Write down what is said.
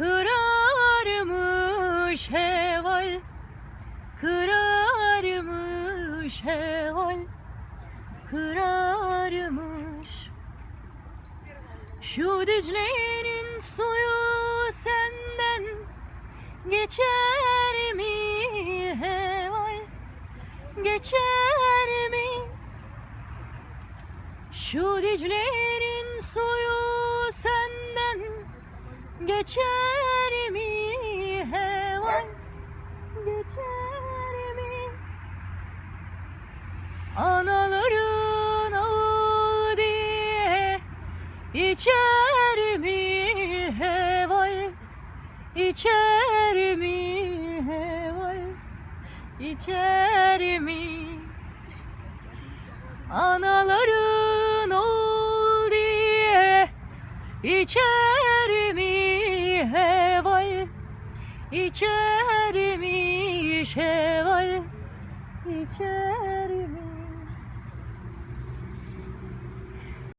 Kırarmış heval Kırarmış heval Kırarmış. Şu Dicle'nin suyu senden Geçer mi heval Geçer mi? Şu Dicle'nin suyu senden Geçer mi heval Geçer mi? Anaların ağı diye İçer mi heval? İçer mi heval? İçer mi? Anaların ol diye İçer İçer mi şeval İçer mi